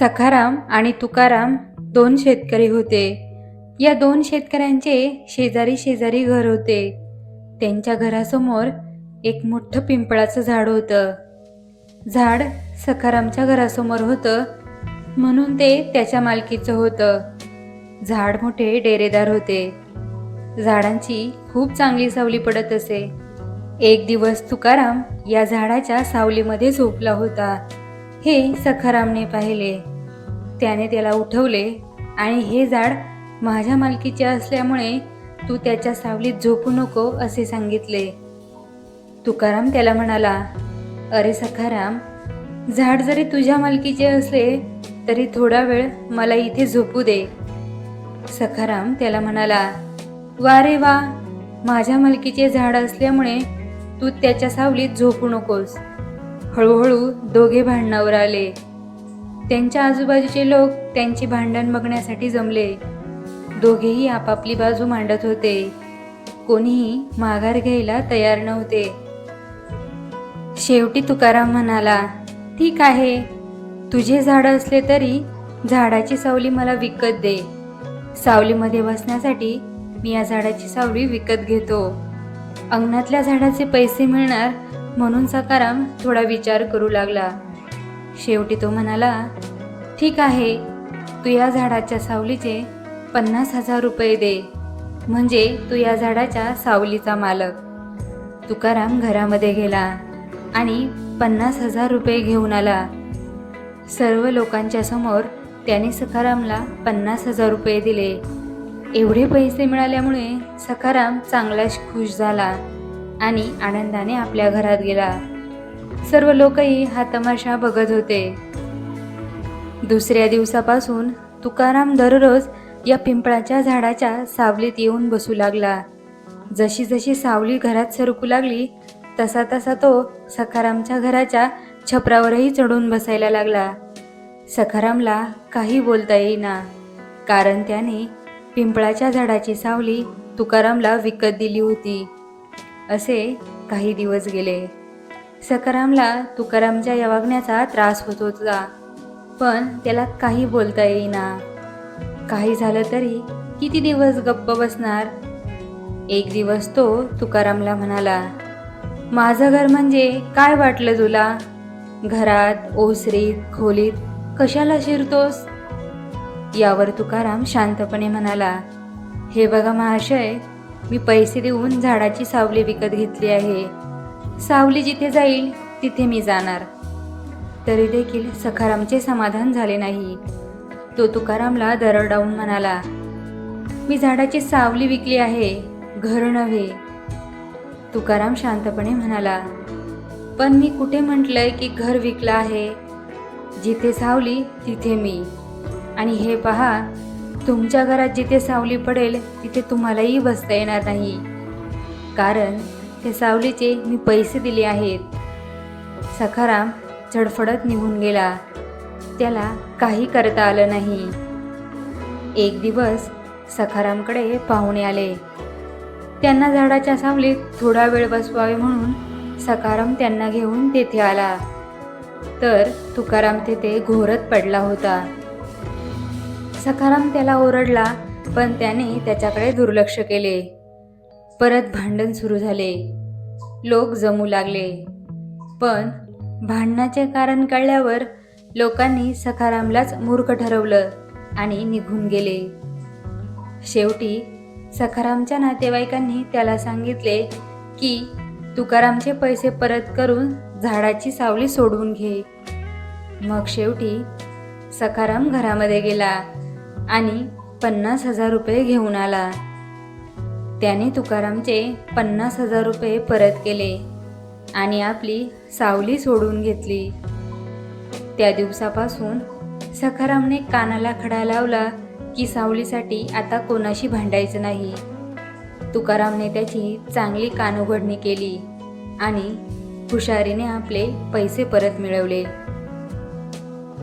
सखाराम आणि तुकाराम दोन शेतकरी होते. या दोन शेतकऱ्यांचे शेजारी शेजारी घर होते. त्यांच्या घरासमोर एक मोठं पिंपळाचं झाड होतं. झाड सखारामच्या घरासमोर होतं म्हणून ते त्याच्या मालकीचं होतं. झाड मोठे डेरेदार होते. झाडांची खूप चांगली सावली पडत असे. एक दिवस तुकाराम या झाडाच्या सावलीमध्ये झोपला होता. हे सखारामने पाहिले. त्याने त्याला उठवले आणि हे झाड माझ्या मालकीचे असल्यामुळे तू त्याच्या सावलीत झोपू नको असे सांगितले. तुकाराम त्याला म्हणाला अरे सखाराम झाड जरी तुझ्या मालकीचे असले तरी थोडा वेळ मला इथे झोपू दे. सखाराम त्याला म्हणाला वा रे वा माझ्या मालकीचे झाड असल्यामुळे तू त्याच्या सावलीत झोपू नकोस. हळूहळू दोघे भांडणावर आले. त्यांच्या आजूबाजूचे लोक त्यांची भांडण बघण्यासाठी जमले. दोघेही आपापली बाजू मांडत होते. कोणीही माघार घ्यायला तयार नव्हते. शेवटी तुकाराम म्हणाला ठीक आहे. तुझे झाड असले तरी झाडाची सावली मला विकत दे. सावलीमध्ये बसण्यासाठी मी या झाडाची सावली विकत घेतो. अंगणातल्या झाडाचे पैसे मिळणार म्हणून सकाराम थोडा विचार करू लागला. शेवटी तो म्हणाला ठीक आहे तू या झाडाच्या सावलीचे पन्नास हजार रुपये दे. म्हणजे तू या झाडाच्या सावलीचा मालक. तुकाराम घरामध्ये गेला आणि पन्नास हजार रुपये घेऊन आला. सर्व लोकांच्या समोर त्याने सखारामला पन्नास हजार रुपये दिले. एवढे पैसे मिळाल्यामुळे सखाराम चांगलाच खुश झाला. आणि आनंदाने आपल्या घरात गेला. सर्व लोकही हा तमाशा बघत होते. दुसऱ्या दिवसापासून तुकाराम दररोज या पिंपळाच्या झाडाच्या सावलीत येऊन बसू लागला. जशी जशी सावली घरात सरकू लागली तसा तसा तो सखारामच्या घराच्या छपरावरही चढून बसायला लागला. सखारामला काही बोलता येईना कारण त्याने पिंपळाच्या झाडाची सावली तुकारामला विकत दिली होती. असे काही दिवस गेले. सकारामला तुकारामच्या या वागण्याचा त्रास होत होता पण त्याला काही बोलता येईना. काही झालं तरी किती दिवस गप्प बसणार? एक दिवस तो तुकारामला म्हणाला माझं घर म्हणजे काय वाटलं तुला? घरात ओसरीत खोलीत कशाला शिरतोस? यावर तुकाराम शांतपणे म्हणाला हे बघा महाशय मी पैसे देऊन झाडाची सावली विकत घेतली आहे. सावली जिथे जाईल तिथे मी जाणार. तरी देखील सखारामचे समाधान झाले नाही. तो तुकारामला दरडावून म्हणाला मी झाडाची सावली विकली आहे घर नव्हे. तुकाराम शांतपणे म्हणाला पण मी कुठे म्हटलंय की घर विकलं आहे? जिथे सावली तिथे मी. आणि हे पहा तुमच्या घरात जिथे सावली पडेल तिथे तुम्हालाही बसता येणार नाही. कारण त्या सावलीचे मी पैसे दिले आहेत. सखाराम झडफडत निघून गेला. त्याला काही करता आलं नाही. एक दिवस सखारामकडे पाहुणे आले. त्यांना झाडाच्या सावलीत थोडा वेळ बसवावे म्हणून सखाराम त्यांना घेऊन तेथे आला. तर तुकाराम तेथे घोरत पडला होता. सखाराम त्याला ओरडला पण त्याने त्याच्याकडे दुर्लक्ष केले. परत भांडण सुरू झाले. लोक जमू लागले. पण भांडणाचे कारण कळल्यावर लोकांनी सखारामलाच मूर्ख ठरवलं आणि निघून गेले. शेवटी सखारामच्या नातेवाईकांनी त्याला सांगितले की तुकारामचे पैसे परत करून झाडाची सावली सोडवून घे. मग शेवटी सखाराम घरामध्ये गेला. आणि पन्नास हजार रुपये घेऊन आला. त्याने तुकारामचे पन्नास हजार रुपये परत केले आणि आपली सावली सोडून घेतली. त्या दिवसापासून सखारामने कानाला खडा लावला की सावलीसाठी आता कोणाशी भांडायचं नाही. तुकारामने त्याची चांगली कानउघडणी केली आणि हुशारीने आपले पैसे परत मिळवले.